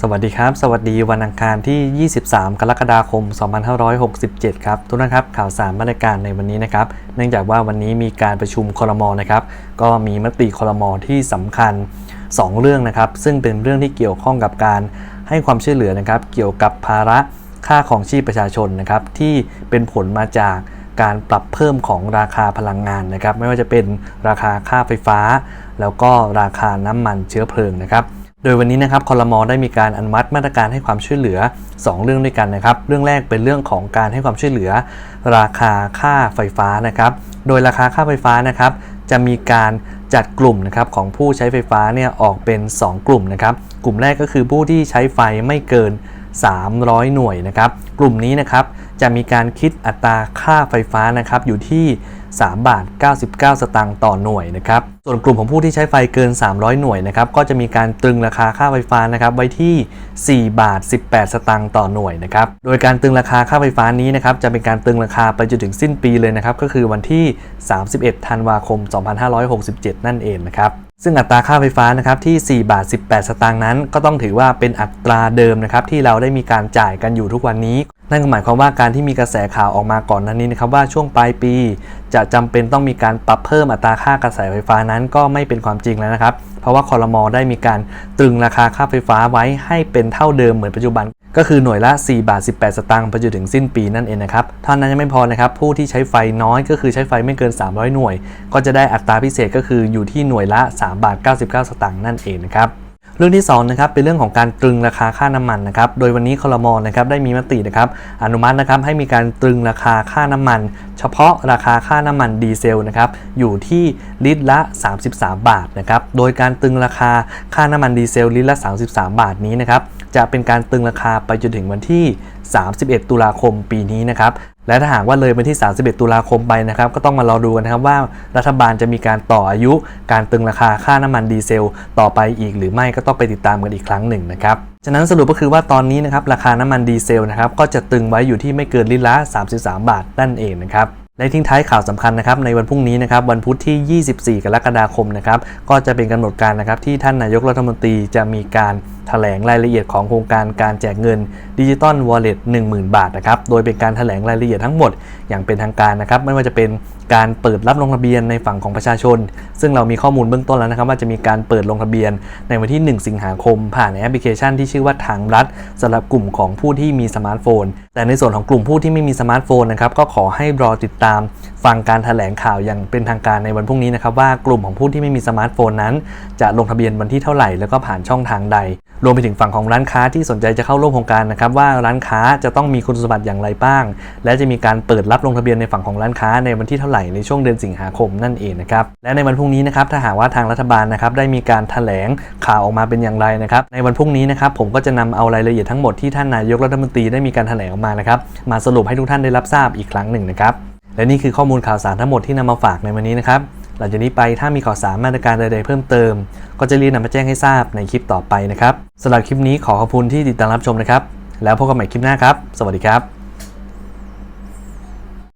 สวัสดีครับ สวัสดีวันอังคารที่ 23 กรกฎาคม 2567 ครับ ทุกท่านครับ ข่าวสารมาตรการในวันนี้นะครับ เนื่องจากว่าวันนี้มีการประชุมคอรมอนะครับ ก็มีมติคอรมอที่สำคัญ 2 เรื่องนะครับ ซึ่งเป็นเรื่องที่เกี่ยวข้องกับการให้ความช่วยเหลือนะครับ เกี่ยวกับภาระค่าของชีพประชาชนนะครับ ที่เป็นผลมาจากการปรับเพิ่มของราคาพลังงานนะครับ ไม่ว่าจะเป็นราคาค่าไฟฟ้า แล้วก็ราคาน้ำมันเชื้อเพลิงนะครับ โดยวันนี้นะครับคอรมอได้มีการอนุมัติมาตรการให้ความช่วยเหลือ 2 เรื่องด้วยกันนะครับ เรื่องแรกเป็นเรื่องของการให้ความช่วยเหลือ ราคาค่าไฟฟ้านะครับ โดยราคาค่าไฟฟ้านะครับจะมีการจัดกลุ่มนะครับของผู้ใช้ไฟฟ้าเนี่ยออกเป็น 2 กลุ่มนะครับ กลุ่มแรกก็คือผู้ที่ใช้ไฟไม่เกิน 300 หน่วยนะครับ กลุ่มนี้นะครับจะมีการคิดอัตราค่าไฟฟ้านะครับอยู่ที่ 3 บาท 99 สตางค์ต่อหน่วยนะครับ ส่วนกลุ่มของผู้ที่ใช้ไฟเกิน 300 หน่วยนะครับ ก็จะมีการตรึงราคาค่าไฟฟ้านะครับไว้ที่ 4 บาท 18 สตางค์ต่อหน่วยนะครับ โดยการตรึงราคาค่าไฟฟ้านี้นะครับจะเป็นการตรึงราคาไปจนถึงสิ้นปีเลยนะครับ ก็คือวันที่ 31 ธันวาคม 2567 นั่นเองนะครับซึ่งอัตราค่าไฟฟ้านะครับที่ 4 บาท 18 สตางค์นั้น ก็ต้องถือว่าเป็นอัตราเดิมนะครับที่เราได้มีการจ่ายกันอยู่ทุกวันนี้ นั่นก็หมายความว่าการที่มีกระแสข่าวออกมาก่อนหน้านี้นะครับว่าช่วงปลายปี จะจำเป็นต้องมีการปรับเพิ่มอัตราค่ากระแสไฟฟ้านั้นก็ไม่เป็นความจริงแล้วนะครับ เพราะว่าคอรมอได้มีการตรึงราคาค่าไฟฟ้าไว้ให้เป็นเท่าเดิมเหมือนปัจจุบัน ก็คือหน่วยละ4บาท18 สตางค์ไปจนถึงสิ้นปีนั่นเองนะครับเท่านั้นยังไม่พอนะครับผู้ที่ใช้ไฟน้อยก็คือใช้ไฟไม่เกิน 300 หน่วย ก็จะได้อัตราพิเศษก็คืออยู่ที่หน่วยละ3บาท99 สตางค์นั่นเองนะครับ รื่องที่2นะครับเป็นเรื่องของการตรึงราคาค่าน้ำมันนะครับโดยวันนี้คลมอนะครับได้มีมตินะครับอนุมัตินะครับให้มีการตรึงราคาค่าน้ำมัน เฉพาะราคาค่าน้ำมันดีเซลนะครับอยู่ที่ลิตรละ 33 บาทนะครับโดยการตรึงราคาค่าน้ำมันดีเซลลิตรละ 33 บาทนี้นะครับจะเป็นการตรึงราคาไปจนถึงวันที่ 31 ตุลาคมปีนี้นะครับ และถ้าหากว่าเลยวันที่ 31 ตุลาคมไปนะครับ ก็ต้องมารอดูกันนะครับว่ารัฐบาลจะมีการต่ออายุการตึงราคาค่าน้ำมันดีเซล ต่อไปอีกหรือไม่ก็ต้องไปติดตามกันอีกครั้งหนึ่งนะครับฉะนั้นสรุปก็คือว่าตอนนี้นะครับราคาน้ำมันดีเซลนะครับก็จะตึงไว้อยู่ที่ไม่เกินลิตรละ 33 บาทนั่นเองนะครับและทิ้งท้ายข่าวสำคัญนะครับในวันพรุ่งนี้นะครับวันพุธที่ 24 กรกฎาคมนะครับก็จะเป็นกำหนดการนะครับที่ท่านนายกรัฐมนตรีจะมีการแถลงรายละเอียดของโครงการการแจกเงินดิจิตอลวอลเล็ต10,000บาทนะครับ โดยเป็นการแถลงรายละเอียดทั้งหมดอย่างเป็นทางการนะครับ ไม่ว่าจะเป็นการเปิดรับลงทะเบียนในฝั่งของประชาชน ซึ่งเรามีข้อมูลเบื้องต้นแล้วนะครับ ว่าจะมีการเปิดลงทะเบียนในวันที่ 1 สิงหาคม ผ่านแอปพลิเคชันที่ชื่อว่าทางรัฐสำหรับกลุ่มของผู้ที่มีสมาร์ทโฟน แต่ในส่วนของกลุ่มผู้ที่ไม่มีสมาร์ทโฟนนะครับก็ขอให้รอติดตาม ฟังการถแถลงข่าวอย่างเป็นทางการในวันพรุ่งนี้นะครับว่ากลุ่มของผู้ที่ไม่มีสมาร์ทโฟนนั้น จะลงทะเบียนวันที่เท่าไหร่แล้วก็ผ่านช่องทางใดรวมไปถึงฝั่งของร้านค้าที่สนใจจะเข้าร่วมโครงการนะครับว่าร้านค้าจะต้องมีคุณสมบัติอย่างไรบ้าง และจะมีการเปิดรับลงทะเบียนในฝั่งของร้านค้าในวันที่เท่าไหร่ในช่วงเดือนสิงหาคมนั่นเองนะครับและในวันพรุ่งนี้นะครับถ้าหากว่าทางรัฐบาลนะครับได้มีการแถลงข่าวออกมาเป็นอย่างไรนะครับในวันพรุ่งนี้นะครับผมก็จะนำเอารายละเอียดทั้งหมดที่ท่านนายกรัฐมนตรีได้มีการแถลงออกมานะครับมาสรุปให้ทุกท่านได้รับทราบอีกครั้งหนึ่งนะครับและนี่คือข้อมูลข่าวสารทั้งหมดที่นำมาฝากในวันนี้นะครับ ลังจากนี้ไปถ้ามีข่าวสารมาตรการใดๆเพิ่มเติม ก็จะรีบนำมาแจ้งให้ทราบในคลิปต่อไปนะครับสำหรับคลิปนี้ขอขอบคุณที่ติดตามรับชมนะครับ แล้วพบกันใหม่คลิปหน้าครับ สวัสดีครับ